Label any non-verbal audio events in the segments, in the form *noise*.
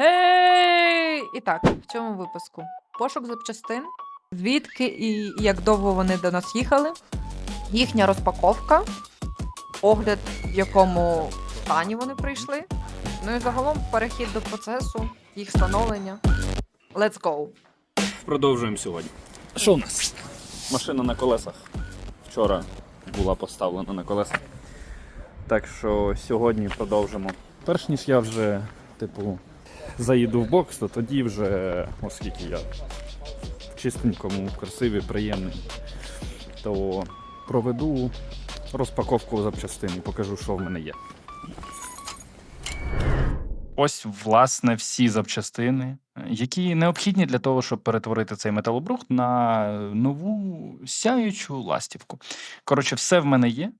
Гей! І так, в цьому випуску пошук запчастин, звідки і як довго вони до нас їхали, їхня розпаковка, огляд, в якому стані вони прийшли. Ну і загалом перехід до процесу, їх встановлення. Let's go! Продовжуємо сьогодні. Що у нас? Машина на колесах. Вчора була поставлена на колеса. Так що сьогодні продовжимо. Перш ніж я вже, типу, заїду в бокс, то тоді вже, оскільки я в чистенькому, красивий, приємний, то проведу розпаковку запчастин і покажу, що в мене є. Ось, власне, всі запчастини, які необхідні для того, щоб перетворити цей металобрухт на нову сяючу ластівку. Коротше, все в мене є.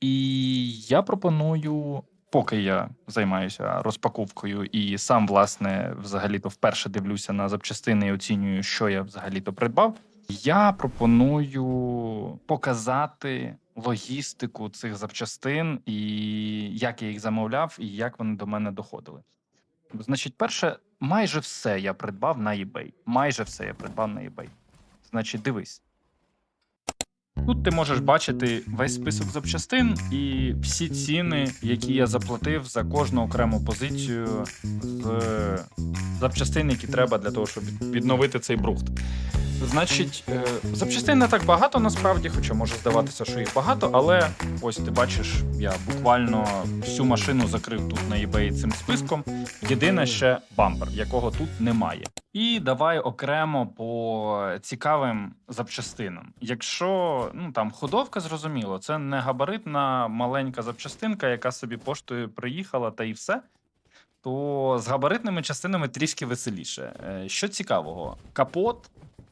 І я пропоную, поки я займаюся розпаковкою і сам, власне, взагалі-то вперше дивлюся на запчастини і оцінюю, що я взагалі-то придбав. Я пропоную показати логістику цих запчастин і як я їх замовляв, і як вони до мене доходили. Значить, перше, майже все я придбав на eBay. Майже все я придбав на eBay. Значить, дивись. Тут ти можеш бачити весь список запчастин і всі ціни, які я заплатив за кожну окрему позицію з запчастин, які треба для того, щоб відновити цей брухт. Значить, е, запчастин не так багато насправді, хоча може здаватися, що їх багато, але ось ти бачиш, я буквально всю машину закрив тут на eBay цим списком. Єдине ще бампер, якого тут немає. І давай окремо по цікавим запчастинам. Якщо ну там ходовка, зрозуміло, це не габаритна маленька запчастинка, яка собі поштою приїхала, та і все. То з габаритними частинами трішки веселіше. Е, Що цікавого, капот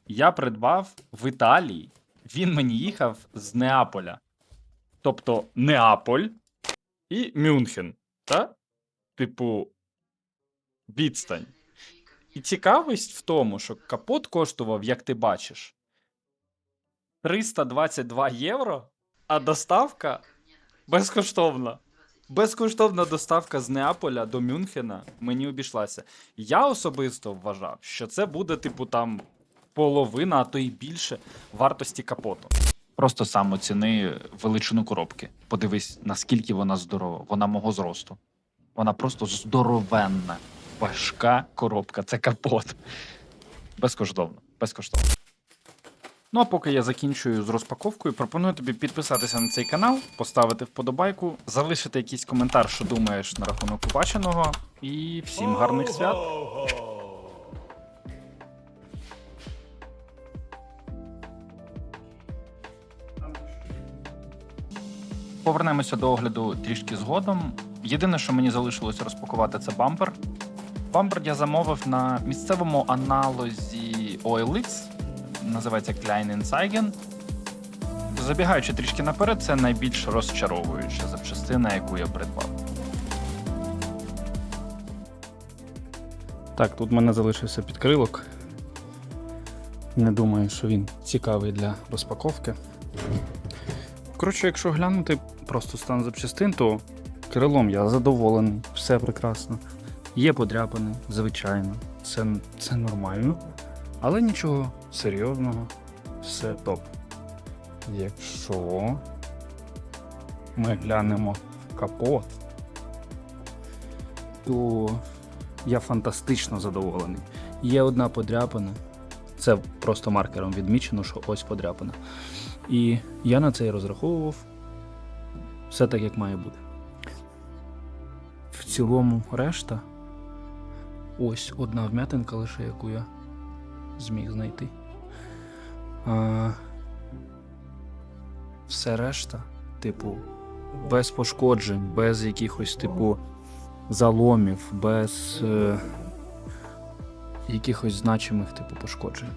я придбав в Італії. Він мені їхав з Неаполя. Тобто Неаполь і Мюнхен. Та? Типу, відстань. І цікавість в тому, що капот коштував, як ти бачиш, 322 євро, а доставка безкоштовна. Безкоштовна доставка з Неаполя до Мюнхена мені обійшлася. Я особисто вважав, що це буде, типу, там половина, а то й більше вартості капоту. Просто сам оціни величину коробки. Подивись, наскільки вона здорова. Вона мого зросту. Вона просто здоровенна. Важка коробка, це капот. Безкоштовно. Безкоштовно. Ну а поки я закінчую з розпаковкою, пропоную тобі підписатися на цей канал, поставити вподобайку, залишити якийсь коментар, що думаєш на рахунок побаченого. І всім гарних свят! Повернемося до огляду трішки згодом. Єдине, що мені залишилось розпакувати, це бампер. Бампер я замовив на місцевому аналозі OLX, називається Kleinanzeigen. Забігаючи трішки наперед, це найбільш розчаровуюча запчастина, яку я придбав. Так, тут в мене залишився підкрилок. Не думаю, що він цікавий для розпаковки. Коротше, якщо глянути просто стан запчастин, то крилом я задоволений, все прекрасно. Є подряпини, звичайно, це, це нормально. Але нічого серйозного, все топ. Якщо ми глянемо в капот, то я фантастично задоволений. Є одна подряпина. Це просто маркером відмічено, що ось подряпина. І я на це і розраховував. Все так, як має бути. В цілому решта. Ось одна вм'ятинка лише, яку я зміг знайти. А, все решта, типу, без пошкоджень, без якихось, типу, заломів, без е, якихось значимих типу пошкоджень.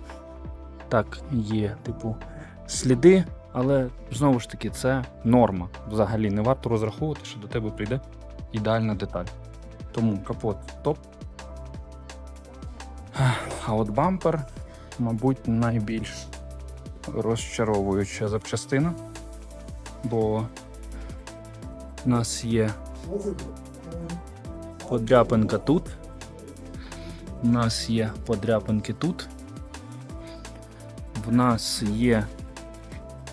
Так, є, типу, сліди, але знову ж таки, це норма. Взагалі не варто розраховувати, що до тебе прийде ідеальна деталь. Тому капот топ. А от бампер, мабуть, найбільш розчаровуюча запчастина, бо в нас є подряпинка тут, У нас є подряпинки тут. В нас є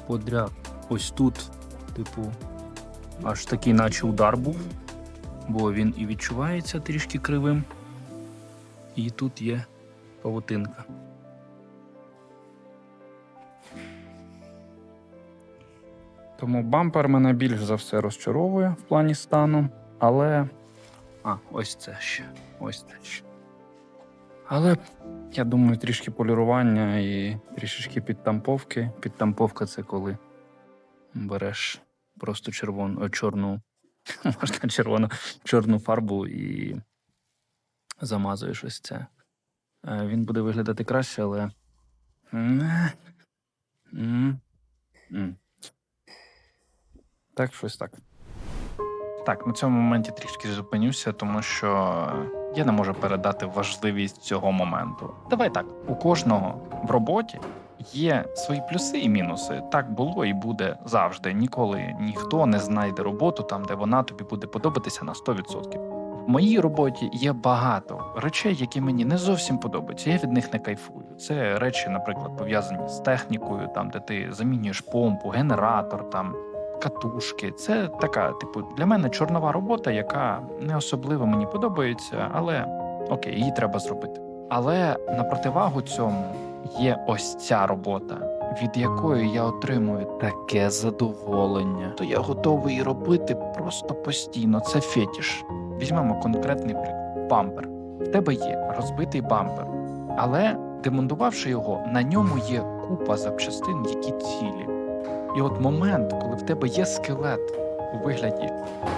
подряп ось тут, типу, аж такий, наче удар був, бо він і відчувається трішки кривим. І тут є павутинка. Тому бампер мене більш за все розчаровує в плані стану, але. А, ось це ще. Ось це ще. Але я думаю, трішки полірування і трішечки підтамповки. Підтамповка це коли береш просто червону, чорну, *laughs* можна червону, чорну фарбу і замазуєш ось це. Е, Він буде виглядати краще, але. Так, щось так. Так, на цьому моменті трішки зупинюся, тому що я не можу передати важливість цього моменту. Давай так, у кожного в роботі є свої плюси і мінуси. Так було і буде завжди. Ніколи ніхто не знайде роботу там, де вона тобі буде подобатися на 100%. В моїй роботі є багато речей, які мені не зовсім подобаються. Я від них не кайфую. Це речі, наприклад, пов'язані з технікою, там де ти замінюєш помпу, генератор, там катушки. Це така, типу, для мене чорнова робота, яка не особливо мені подобається, але окей, її треба зробити. Але на противагу цьому є ось ця робота, від якої я отримую таке задоволення. То я готовий робити просто постійно. Це фетіш. Візьмемо конкретний приклад: бампер. В тебе є розбитий бампер, але демонтувавши його, на ньому є купа запчастин, які цілі. І от момент, коли в тебе є скелет у вигляді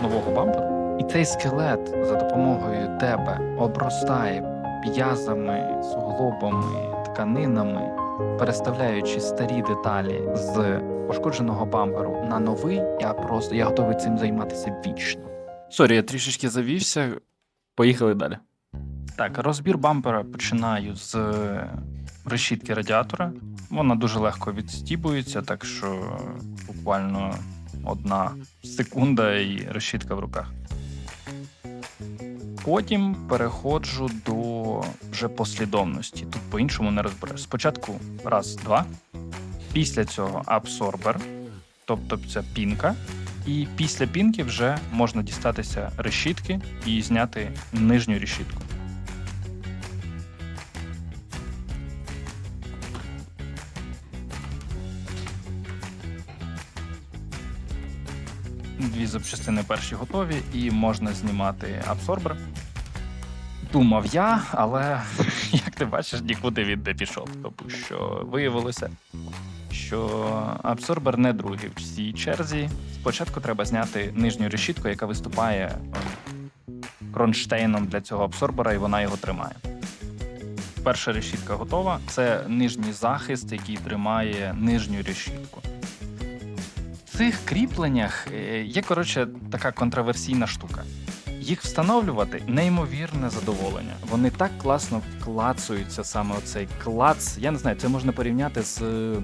нового бамперу, і цей скелет за допомогою тебе обростає п'язами, суглобами, тканинами, переставляючи старі деталі з пошкодженого бамперу на новий, я просто я готовий цим займатися вічно. Сорі, я трішечки завівся. Поїхали далі. Так, розбір бампера починаю з решітки радіатора. Вона дуже легко відстібується, так що буквально одна секунда і решітка в руках. Потім переходжу до вже послідовності. Тут по-іншому не розбереш. Спочатку раз, два. Після цього абсорбер, тобто це пінка. І після пінки вже можна дістатися решітки і зняти нижню решітку. Дві запчастини перші готові, і можна знімати абсорбер. Думав я, але *laughs* як ти бачиш, нікуди він не пішов, тому що виявилося, що абсорбер не другий в цій черзі. Спочатку треба зняти нижню решітку, яка виступає е, кронштейном для цього абсорбера, і вона його тримає. Перша решітка готова. Це нижній захист, який тримає нижню решітку. В цих кріпленнях е, є, коротше, така контроверсійна штука. Їх встановлювати неймовірне задоволення. Вони так класно вклацуються, саме оцей клац. Я не знаю, це можна порівняти з е,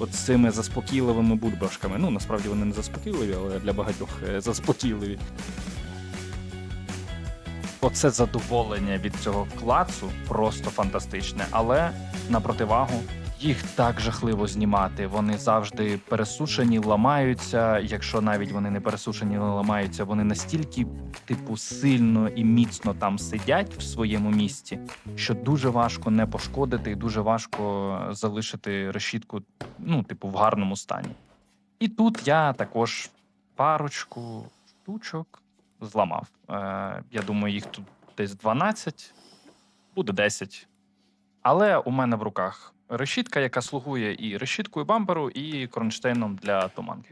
от цими заспокійливими бульбашками. Ну, насправді вони не заспокійливі, але для багатьох е, заспокійливі. Оце задоволення від цього клацу просто фантастичне, але на противагу їх так жахливо знімати. Вони завжди пересушені, ламаються. Якщо навіть вони не пересушені, не ламаються, вони настільки, типу, сильно і міцно там сидять в своєму місці, що дуже важко не пошкодити і дуже важко залишити решітку, ну, типу, в гарному стані. І тут я також парочку штучок зламав. Е, я думаю, їх тут десь 12, буде 10. Але у мене в руках решітка, яка слугує і решіткою бамперу, і кронштейном для туманки.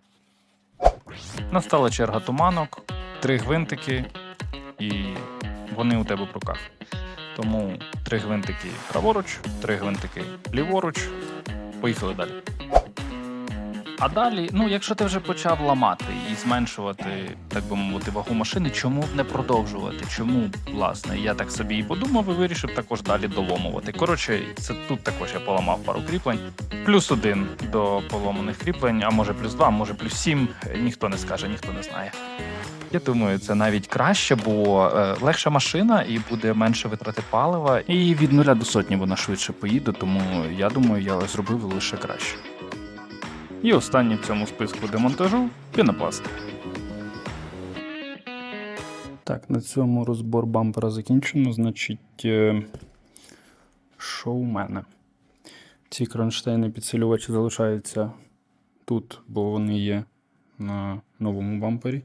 Настала черга туманок, три гвинтики, і вони у тебе в руках. Тому три гвинтики праворуч, три гвинтики ліворуч. Поїхали далі. А далі, ну якщо ти вже почав ламати і зменшувати, так би мовити, вагу машини, чому б не продовжувати? Чому власне? Я так собі і подумав і вирішив також далі доломувати. Коротше, це тут також я поламав пару кріплень. Плюс один до поломаних кріплень, а може плюс два, може плюс сім. Ніхто не скаже, ніхто не знає. Я думаю, це навіть краще, бо е, легша машина і буде менше витрати палива. І від нуля до сотні вона швидше поїде, тому я думаю, я зробив лише краще. І останній в цьому списку демонтажу пінопласт. Так, на цьому розбор бампера закінчено. Значить, е, що у мене? Ці кронштейни підсилювачі залишаються тут, бо вони є на новому бампері.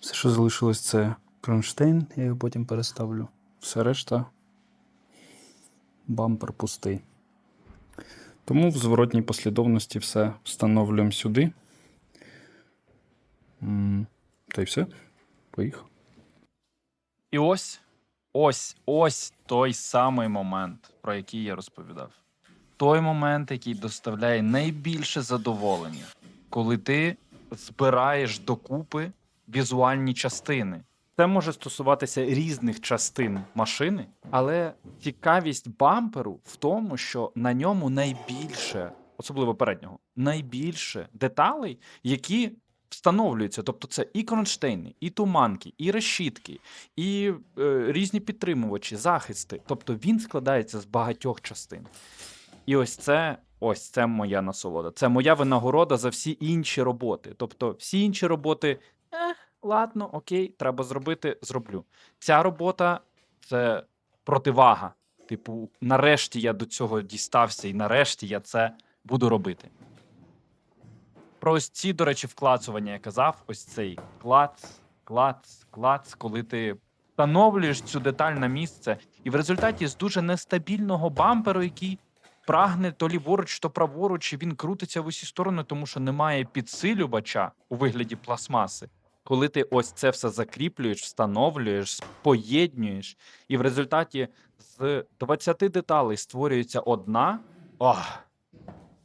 Все, що залишилось, це кронштейн, я його потім переставлю. Все решта бампер пустий. Тому в зворотній послідовності все встановлюємо сюди. Та й все. Поїхав. І ось, ось, ось той самий момент, про який я розповідав. Той момент, який доставляє найбільше задоволення, коли ти збираєш докупи візуальні частини. Це може стосуватися різних частин машини, але цікавість бамперу в тому, що на ньому найбільше, особливо переднього, найбільше деталей, які встановлюються. Тобто це і кронштейни, і туманки, і решітки, і е, різні підтримувачі, захисти. Тобто він складається з багатьох частин. І ось це. Ось це моя насолода. Це моя винагорода за всі інші роботи. Тобто, всі інші роботи, е, ладно, окей, треба зробити, зроблю. Ця робота це противага. Типу, нарешті я до цього дістався, і нарешті я це буду робити. Про ось ці, до речі, вклацування я казав: ось цей клац, клац, клац, коли ти встановлюєш цю деталь на місце, і в результаті з дуже нестабільного бамперу, який прагне то ліворуч, то праворуч, і він крутиться в усі сторони, тому що немає підсилювача у вигляді пластмаси. Коли ти ось це все закріплюєш, встановлюєш, поєднуєш, і в результаті з 20 деталей створюється одна. Ах,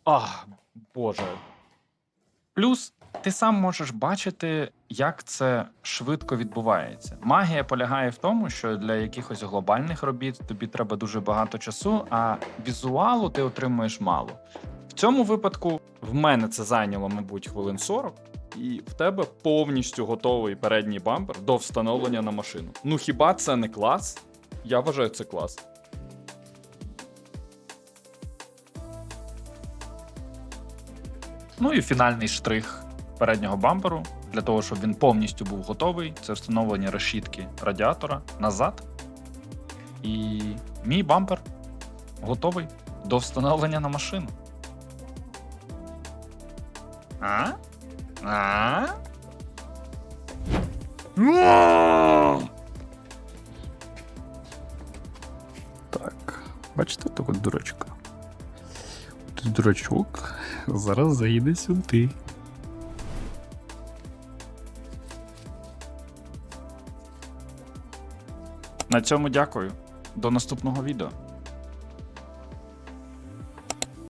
ах, Боже. Плюс ти сам можеш бачити, як це швидко відбувається. Магія полягає в тому, що для якихось глобальних робіт тобі треба дуже багато часу, а візуалу ти отримуєш мало. В цьому випадку в мене це зайняло, мабуть, хвилин 40, і в тебе повністю готовий передній бампер до встановлення на машину. Ну хіба це не клас? Я вважаю це клас. Ну і фінальний штрих переднього бамперу для того, щоб він повністю був готовий. Це встановлення решітки радіатора назад. І мій бампер готовий до встановлення на машину. А? А? Так, бачите таку дурочку? Тут дурачок зараз заїде сюди. На цьому дякую. До наступного відео.